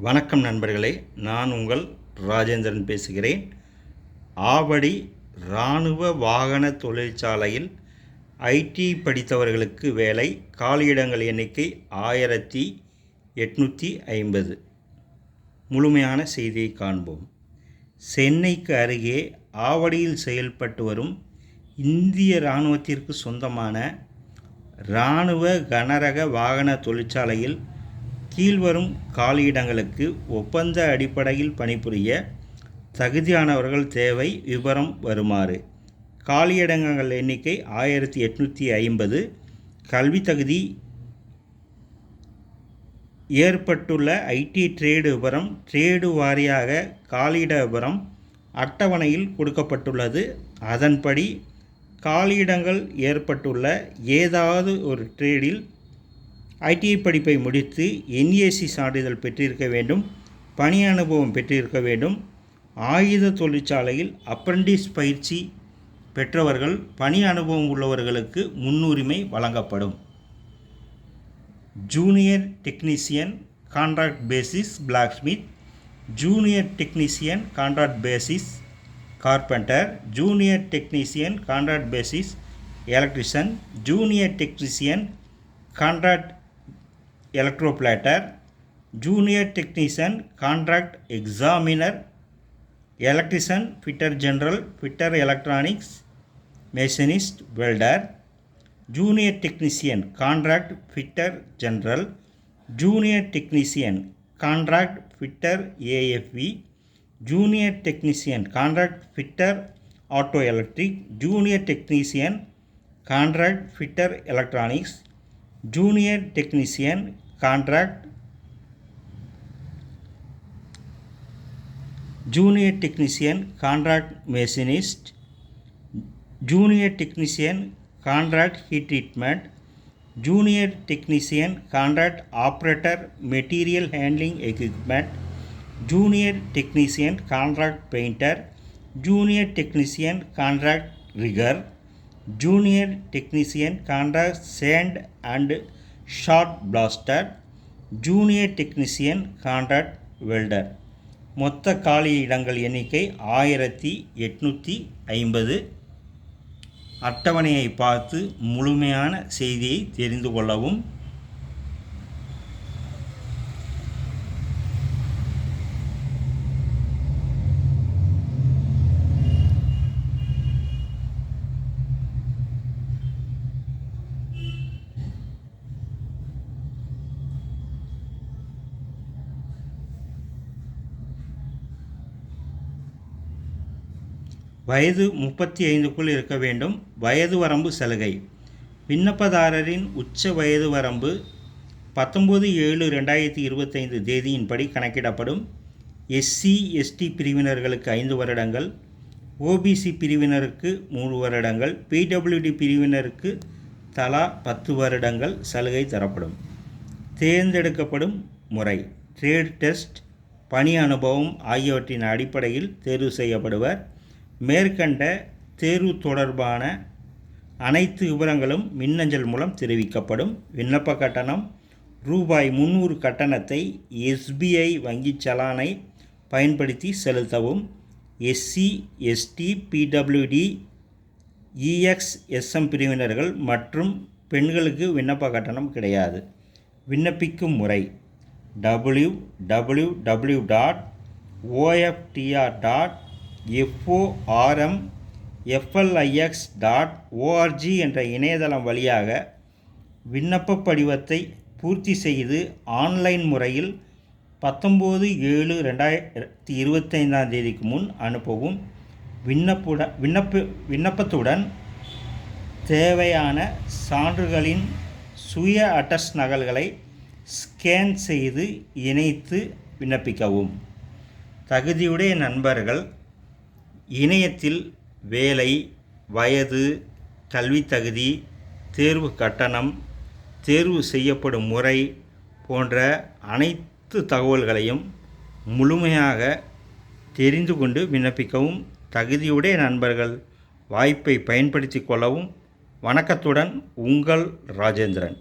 வணக்கம் நண்பர்களே நான் உங்கள் ராஜேந்திரன் பேசுகிறேன். ஆவடி இராணுவ வாகன தொழிற்சாலையில் ஐடி படித்தவர்களுக்கு வேலை காலியிடங்கள் எண்ணிக்கை ஆயிரத்தி எட்நூற்றி ஐம்பது. முழுமையான செய்தியை காண்போம். சென்னைக்கு அருகே ஆவடியில் செயல்பட்டு வரும் இந்திய இராணுவத்திற்கு சொந்தமான இராணுவ கனரக வாகன தொழிற்சாலையில் கீழ்வரும் காலியிடங்களுக்கு ஒப்பந்த அடிப்படையில் பணிபுரிய தகுதியானவர்கள் தேவை விவரம் வருமாறு. காலியிடங்கள் எண்ணிக்கை ஆயிரத்தி எட்நூற்றி ஐம்பது. கல்வி தகுதி ஏற்பட்டுள்ள ஐடி ட்ரேடு விவரம் ட்ரேடு வாரியாக காலியிட விவரம் அட்டவணையில் கொடுக்கப்பட்டுள்ளது. அதன்படி காலியிடங்கள் ஏற்பட்டுள்ள ஏதாவது ஒரு ட்ரேடில் ஐடிஐ படிப்பை முடித்து என்ஏசி சான்றிதழ் பெற்றிருக்க வேண்டும் பணி அனுபவம் பெற்றிருக்க வேண்டும். ஆயுத தொழிற்சாலையில் அப்ரண்டிஸ் பயிற்சி பெற்றவர்கள் பணி அனுபவம் உள்ளவர்களுக்கு முன்னுரிமை வழங்கப்படும். Junior technician contract basis blacksmith junior technician contract basis carpenter junior technician contract basis electrician junior technician contract electroplanner, junior technician, contract examiner, electrician, fitter general, fitter electronics, machinist, welder, junior technician, contract fitter general, junior technician, contract fitter AFV, junior technician, contract fitter auto electric, junior technician, contract fitter electronics, junior technician contract junior technician contract machinist junior technician contract heat treatment junior technician contract operator material handling equipment junior technician contract painter junior technician contract rigger junior technician contract sand and shot blaster junior technician contract welder. மொத்த காலி இடங்கள் எண்ணிக்கை ஆயிரத்தி எட்நூற்றி ஐம்பது. அட்டவணையை பார்த்து முழுமையான செய்தியை தெரிந்து கொள்ளவும் வயது முப்பத்தி ஐந்துக்குள் இருக்க வேண்டும். வயது வரம்பு சலுகை. விண்ணப்பதாரரின் உச்ச வயது வரம்பு பத்தொம்பது ஏழு ரெண்டாயிரத்தி இருபத்தைந்து தேதியின்படி கணக்கிடப்படும். எஸ்சி எஸ்டி பிரிவினர்களுக்கு ஐந்து வருடங்கள். ஓபிசி பிரிவினருக்கு மூணு வருடங்கள். பிடபிள்யூடி பிரிவினருக்கு தலா பத்து வருடங்கள் சலுகை தரப்படும். தேர்ந்தெடுக்கப்படும் முறை. ட்ரேட் டெஸ்ட் பணி அனுபவம் ஆகியவற்றின் அடிப்படையில் தேர்வு செய்யப்படுவர். மேற்கண்ட தேர்வு தொடர்பான அனைத்து விவரங்களும் மின்னஞ்சல் மூலம் தெரிவிக்கப்படும். விண்ணப்ப கட்டணம் ரூபாய் முந்நூறு கட்டணத்தை எஸ்பிஐ வங்கிச் சலானை பயன்படுத்தி செலுத்தவும். எஸ்சி எஸ்டி பிடபிள்யூடி இஎக்ஸ்எஸ்எம் பிரிவினர்கள் மற்றும் பெண்களுக்கு விண்ணப்ப கட்டணம் கிடையாது. விண்ணப்பிக்கும் முறை W W W dot OFTR dot FORM FLIX dot ORG என்ற இணையதளம் வழியாக விண்ணப்ப படிவத்தை பூர்த்தி செய்து ஆன்லைன் முறையில் பத்தொம்போது ஏழு ரெண்டாயிரத்தி இருபத்தைந்தாம் தேதிக்கு முன் அனுப்பவும் விண்ணப்புட விண்ணப்ப விண்ணப்பத்துடன் தேவையான சான்றுகளின் சுய அட்டஸ் நகல்களை ஸ்கேன் செய்து இணைத்து விண்ணப்பிக்கவும். தகுதியுடைய நண்பர்கள் இணையத்தில் வேலை வயது கல்வித் தகுதி தேர்வு கட்டணம் தேர்வு செய்யப்படும் முறை போன்ற அனைத்து தகவல்களையும் முழுமையாக தெரிந்து கொண்டு விண்ணப்பிக்கவும் தகுதியுடைய நண்பர்கள் வாய்ப்பை பயன்படுத்தி கொள்ளவும் வணக்கத்துடன் உங்கள் ராஜேந்திரன்.